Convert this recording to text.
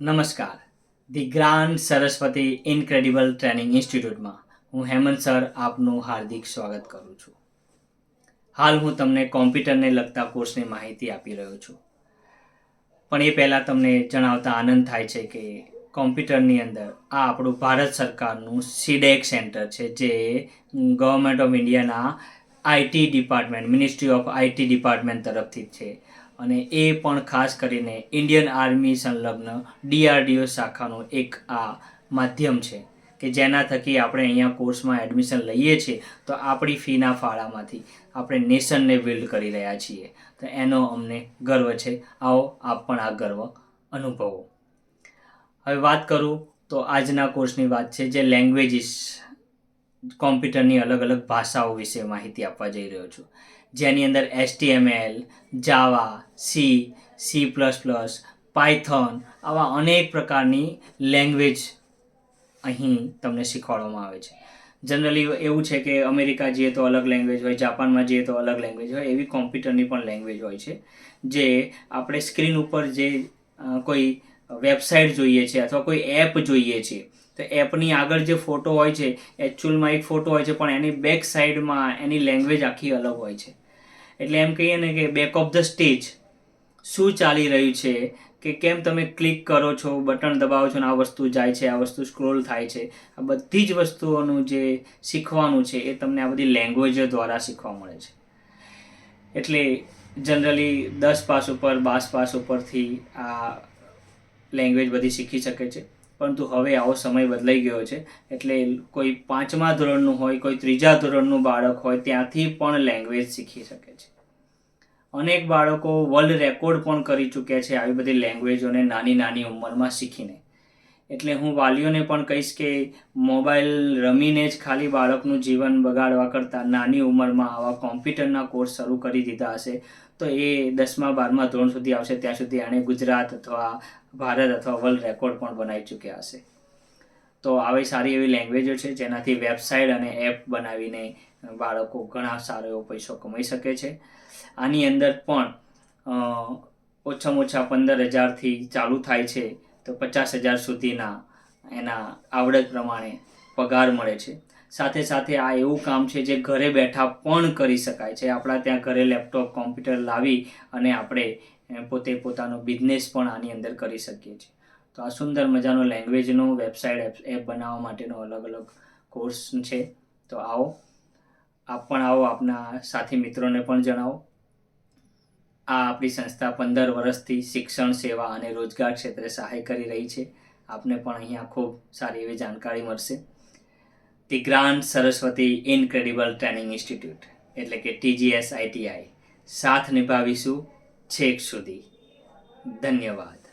નમસ્કાર. The grand Saraswati incredible training ઇન્સ્ટિટ્યૂટમાં હું Hemant sir આપનું હાર્દિક સ્વાગત કરું છું. હાલ હું તમને કોમ્પ્યુટરને લગતા કોર્સની માહિતી આપી રહ્યો છું. પણ એ પહેલાં તમને જણાવતા આનંદ થાય છે કે કોમ્પ્યુટરની અંદર આ આપણું ભારત સરકારનું સીડેક સેન્ટર છે જે ગવર્મેન્ટ ઓફ ઇન્ડિયાના IT department, ministry of IT department તરફથી છે. અને એ પણ ખાસ કરીને ઇન્ડિયન આર્મી સંલગ્ન ડીઆરડીઓ શાખાનું એક આ માધ્યમ છે કે જેના થકી આપણે અહીંયા કોર્સમાં એડમિશન લઈએ છીએ, તો આપણી ફીના ફાળામાંથી આપણે નેશનને બિલ્ડ કરી રહ્યા છીએ. તો એનો અમને ગર્વ છે. આવો, આપ પણ આ ગર્વ અનુભવો. હવે વાત કરું તો આજના કોર્સની વાત છે જે લેંગ્વેજીસ કોમ્પ્યુટરની અલગ અલગ ભાષાઓ વિશે માહિતી આપવા જઈ રહ્યો છું. જેની અંદર HTML, Java, C C plus plus, Python આવા અનેક પ્રકારની લેંગ્વેજ અહીં તમને શીખવાડવામાં આવે છે. જનરલી એવું છે કે અમેરિકા જઈએ તો અલગ લેંગ્વેજ હોય, જાપાનમાં જઈએ તો અલગ લેંગ્વેજ હોય, એવી કોમ્પ્યુટરની પણ લેંગ્વેજ હોય છે. જે આપણે સ્ક્રીન ઉપર જે કોઈ વેબસાઇટ જોઈએ છે અથવા કોઈ એપ જોઈએ છે તો એપની આગળ જે ફોટો હોય છે એકચ્યુઅલમાં એક ફોટો હોય છે, પણ એની બેક સાઈડમાં એની લેંગ્વેજ આખી અલગ હોય છે. એટલે એમ કહીએ ને કે બેક ઓફ ધ સ્ટેજ શું ચાલી રહ્યું છે, કે કેમ તમે ક્લિક કરો છો બટન દબાવો છો ને આ વસ્તુ જાય છે, આ વસ્તુ સ્ક્રોલ થાય છે, આ બધી જ વસ્તુઓનું જે શીખવાનું છે એ તમને આ બધી લેંગ્વેજો દ્વારા શીખવા મળે છે. એટલે જનરલી દસ પાસ ઉપર બાસ પાસ ઉપરથી આ લેંગ્વેજ બધી શીખી શકે છે. પરંતુ હવે આવો સમય બદલાઈ ગયો છે. એટલે કોઈ પાંચમા ધોરણનું હોય, કોઈ ત્રીજા ધોરણનું બાળક હોય, ત્યાંથી પણ લેંગ્વેજ શીખી શકે છે. અનેક બાળકો વર્લ્ડ રેકોર્ડ પણ કરી ચૂક્યા છે આવી બધી લેંગ્વેજોને નાની નાની ઉંમરમાં શીખીને. એટલે હું વાલીઓને પણ કહીશ કે મોબાઈલ રમીને જ ખાલી બાળકનું જીવન બગાડવા કરતાં નાની ઉંમરમાં આવા કોમ્પ્યુટરના કોર્સ શરૂ કરી દીધા હશે. તો એ દસમા, બારમા ધોરણ સુધી આવશે. ત્યાં સુધી એણે ગુજરાત અથવા ભારત અથવા વર્લ્ડ રેકોર્ડ પણ બનાવી ચૂક્યા હશે. તો આવી સારી એવી લેંગ્વેજો છે, જેનાથી વેબસાઇટ અને એપ બનાવીને બાળકો ઘણા સારો એવો પૈસો કમાઈ શકે છે. આની અંદર પણ ઓછામાં ઓછા પંદર હજારથી ચાલુ થાય છે તો પચાસ હજાર સુધીના એના આવડત પ્રમાણે પગાર મળે છે. સાથે સાથે આ એવું કામ છે જે ઘરે બેઠા પણ કરી શકાય છે. આપણા ત્યાં ઘરે લેપટોપ, કોમ્પ્યુટર લાવી અને આપણે પોતે પોતાનો બિઝનેસ પણ આની અંદર કરી શકીએ છીએ. તો આ સુંદર મજાનો લેંગ્વેજનો વેબસાઇટ એપ એપ બનાવવા માટેનો અલગ અલગ કોર્સ છે. તો આવો. આપ પણ આવો, આપના સાથી મિત્રોને પણ જણાવો. આ આપણી સંસ્થા પંદર વર્ષથી શિક્ષણ, સેવા અને રોજગાર ક્ષેત્રે સહાય કરી રહી છે. આપને પણ અહીંયા ખૂબ સારી એવી જાણકારી મળશે. The grand Saraswati incredible training institute, એટલે કે ટીજીએસ આઈટીઆઈ સાથ નિભાવીશું છેક સુધી. ધન્યવાદ.